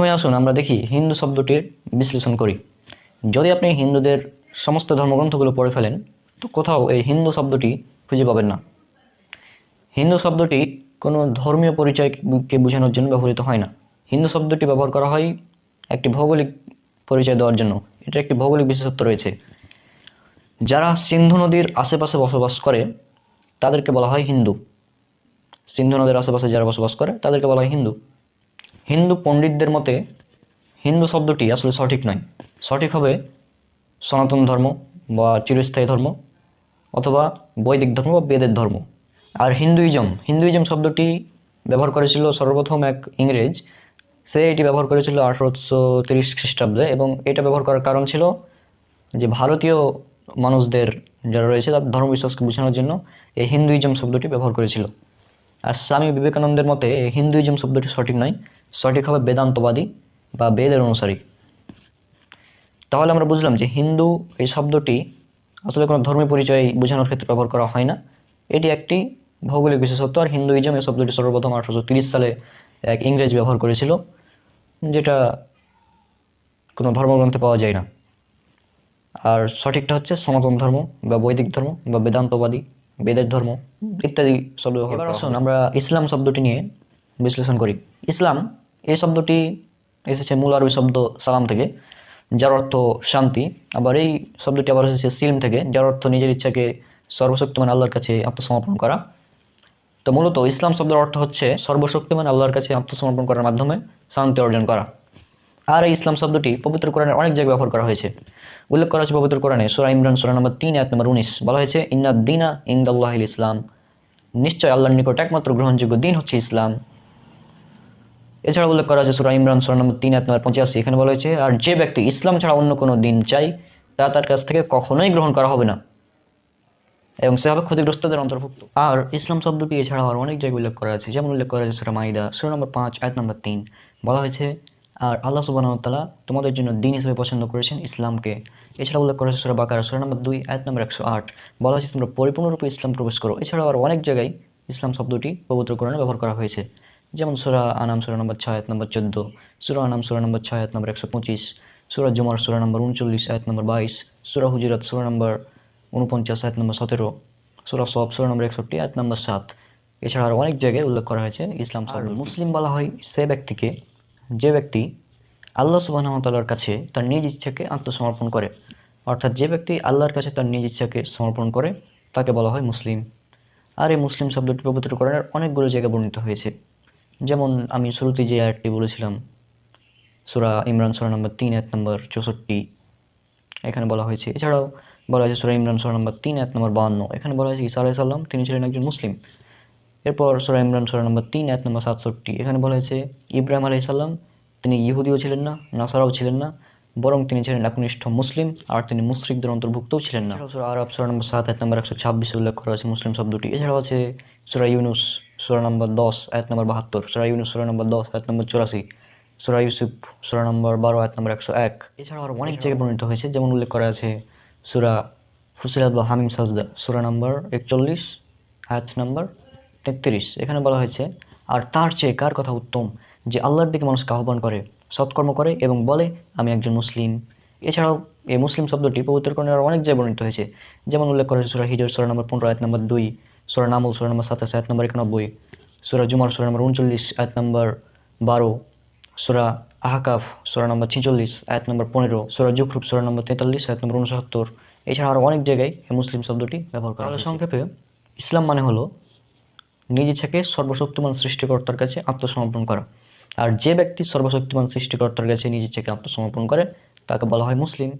হয়ে আসুন, আমরা দেখি হিন্দু শব্দটির বিশ্লেষণ করি। যদি আপনি হিন্দুদের সমস্ত ধর্মগ্রন্থগুলো পড়ে ফেলেন, তো কোথাও এই হিন্দু শব্দটি খুঁজে পাবেন না। হিন্দু শব্দটি কোনো ধর্মীয় পরিচয়কে বোঝানোর জন্য ব্যবহৃত হয় না। হিন্দু শব্দটি ব্যবহার করা হয় একটি ভৌগোলিক পরিচয় দেওয়ার জন্য। এটা একটি ভৌগোলিক বিশেষত্ব রয়েছে। যারা সিন্ধু নদীর আশেপাশে বসবাস করে, তাদেরকে বলা হয় হিন্দু। সিন্ধু নদীর আশেপাশে যারা বসবাস করে, তাদেরকে বলা হয় হিন্দু। হিন্দু পণ্ডিতদের মতে, হিন্দু শব্দটি আসলে সঠিক নয়। সঠিক হবে সনাতন ধর্ম বা চিরস্থায়ী ধর্ম অথবা বৈদিক ধর্ম বা বেদের ধর্ম। আর হিন্দুইজম হিন্দুইজম শব্দটি ব্যবহার করেছিল সর্বপ্রথম এক ইংরেজ। সে এটি ব্যবহার করেছিল আঠারোশো তিরিশ খ্রিস্টাব্দে এবং এটা ব্যবহার করার কারণ ছিল যে ভারতীয় মানুষদের যারা রয়েছে তাদের ধর্মবিশ্বাসকে বোঝানোর জন্য এই হিন্দুইজম শব্দটি ব্যবহার করেছিল। আর স্বামী বিবেকানন্দের মতে, এই হিন্দুইজম শব্দটি সঠিক নয়। সঠিক হবে বেদান্তবাদী বা বেদের অনুসারী। তাহলে আমরা বুঝলাম যে হিন্দু এই শব্দটি আসলে কোনো ধর্মীয় পরিচয় বোঝানোর ক্ষেত্রে ব্যবহার করা হয় না। এটি একটি ভৌগোলিক বিশেষত্ব আর হিন্দুইজম এই শব্দটি সর্বপ্রথম আঠারোশো তিরিশ সালে এক ইংরেজ ব্যবহার করেছিল যেটা কোনো ধর্মগ্রন্থে পাওয়া যায় না। আর সঠিকটা হচ্ছে সনাতন ধর্ম বা বৈদিক ধর্ম বা বেদান্তবাদী বেদের ধর্ম ইত্যাদি শব্দ ব্যবহার আসুন আমরা ইসলাম শব্দটি নিয়ে বিশ্লেষণ করি। ইসলাম এই শব্দটি এসেছে মূল আরবি শব্দ সালাম থেকে, যার অর্থ শান্তি। আবার এই শব্দটি আবার এসেছে সিলম থেকে, যার অর্থ নিজের ইচ্ছাকে সর্বশক্তিমান আল্লাহর কাছে আত্মসমর্পণ করা। তো মূলত ইসলাম শব্দের অর্থ হচ্ছে সর্বশক্তিমান আল্লাহর কাছে আত্মসমর্পণ করার মাধ্যমে শান্তি অর্জন করা। আর এই ইসলাম শব্দটি পবিত্র কোরআনের অনেক জায়গায় ব্যবহার করা হয়েছে। উল্লেখ করা হয়েছে পবিত্র কোরআনে, সুরা ইমরান, সুরা নম্বর তিন এক নম্বর উনিশ। বলা হয়েছে ইন্না দিনা ইন্দাল্লাহ ইসলাম। নিশ্চয় আল্লাহর নিকট একমাত্র গ্রহণযোগ্য দিন হচ্ছে ইসলাম। এছাড়া উল্লেখ করা আছে সুরা ইমরান, সুরা নম্বর তিন এক নম্বর পঁচাশি। এখানে বলা হয়েছে, আর যে ব্যক্তি ইসলাম ছাড়া অন্য কোনো দিন চাই তা তার কাছ থেকে কখনোই গ্রহণ করা হবে না। এবং সে হবে ক্ষতিগ্রস্তদের অন্তর্ভুক্ত। আর ইসলাম শব্দটি এছাড়াও আর অনেক জায়গায় উল্লেখ করা আছে, যেমন উল্লেখ করা আছে সুরা মাইদা, সুরা নম্বর পাঁচ, আয়াত নম্বর তিন। বলা হয়েছে, আর আল্লাহ সুবাহতালা তোমাদের জন্য দিন হিসেবে পছন্দ করেছেন ইসলামকে। এছাড়া উল্লেখ করা হয়েছে সুরা বাকারা, সুরা নম্বর দুই, আয়াত নম্বর একশো আট। বলা হয়েছে, তোমরা পরিপূর্ণরূপে ইসলাম প্রবেশ করো। এছাড়াও আর অনেক জায়গায় ইসলাম শব্দটি পবিত্র কোরআনে ব্যবহার করা হয়েছে। যেমন সুরা আনাম সুরা নম্বর ছয় আয়াত নম্বর চোদ্দ সুরা আনাম সুরা নম্বর ছয় আয়াত নম্বর একশো পঁচিশ সুরা জুমার সুরা নম্বর উনচল্লিশ আয়াত নম্বর বাইশ সুরা হুজুরাত সুরা নম্বর উনপঞ্চাশ আয়াত নম্বর সতেরো সুরা সব সুরা নম্বর একষট্টি আয়াত নম্বর সাত। এছাড়া আরও অনেক জায়গায় উল্লেখ করা হয়েছে ইসলাম মুসলিম বলা হয় সে ব্যক্তিকে যে ব্যক্তি আল্লাহ সুবাহতাল্লার কাছে তার নিজ ইচ্ছাকে আত্মসমর্পণ করে অর্থাৎ যে ব্যক্তি আল্লাহর কাছে তার নিজ ইচ্ছাকে সমর্পণ করে তাকে বলা হয় মুসলিম। আর এই মুসলিম শব্দটি পবিত্র কোরআনের অনেকগুলো জায়গায় বর্ণিত হয়েছে। যেমন আমি শুরুতে যে আয়াতটি বলেছিলাম, সুরা ইমরান সুরা নম্বর তিন এক নম্বর চৌষট্টি, এখানে বলা হয়েছে। এছাড়াও বলা হয়েছে সুরা ইমরান সুরা নম্বর তিন এক নম্বর বাহান্ন। এখানে বলা হয়েছে ইসা আলাহি সাল্লাম তিনি ছিলেন একজন মুসলিম। এরপর সুরা ইমরান সুরা নম্বর তিন এক নম্বর সাতষট্টি, এখানে বলা হয়েছে, ইব্রাহিম আলাহি সাল্লাম তিনি ইহুদিও ছিলেন না, নাসারাও ছিলেন না, বরং তিনি ছিলেন একনিষ্ঠ মুসলিম, আর তিনি মুসরিকদের অন্তর্ভুক্তও ছিলেন না। সুরা আরব সুরা নম্বর সাত এক নম্বর একশো ছাব্বিশে উল্লেখ করা হয়েছে মুসলিম শব্দটি। এছাড়াও আছে সুরা ইউনুস সুরা নম্বর দশ এক নম্বর বাহাত্তর, সুরা ইউনুস, সুরা নম্বর দশ এক নম্বর চুরাশি, সুরা ইউসুফ, সুরা নম্বর বারো এক নম্বর একশো এক। এছাড়াও আরও অনেক জায়গায় বর্ণিত হয়েছে, যেমন উল্লেখ করা আছে সুরা ফুসিলাত বা হামিম সাজদা, সুরা নম্বর একচল্লিশ, আয়াত নম্বর তেত্রিশ। এখানে বলা হয়েছে, আর তার চেয়ে কার কথা উত্তম যে আল্লাহর দিকে মানুষকে আহ্বান করে, সৎকর্ম করে এবং বলে, আমি একজন মুসলিম? এছাড়াও এই মুসলিম শব্দটি পবিত্র কোরআনের আরও অনেক জায়গায় বর্ণিত হয়েছে, যেমন উল্লেখ করা হয়েছে সুরা হিজর, সুরা নম্বর পনেরো, আয়াত নম্বর দুই। সুরা নামুল সুরা নম্বর সাতাশ আয়াত নম্বর একানব্বই সুরা জুমার সুরা নম্বর উনচল্লিশ আয়াত নম্বর বারো সুরা আহাকাফ সুরা নম্বর ছিচল্লিশ আয়াত নম্বর পনেরো সুরা জুখরুপ সুরা নম্বর তেতাল্লিশ আয়াত নম্বর উনসত্তর এছাড়া আরও অনেক জায়গায় এই মুসলিম শব্দটি ব্যবহার করা হয় সংক্ষেপে ইসলাম মানে হলো নিজ ইচ্ছাকে সর্বশক্তিমান সৃষ্টিকর্তার কাছে আত্মসমর্পণ করা। আর যে ব্যক্তি সর্বশক্তিমান সৃষ্টিকর্তার কাছে নিজ ইচ্ছাকে আত্মসমর্পণ করে তাকে বলা হয় মুসলিম।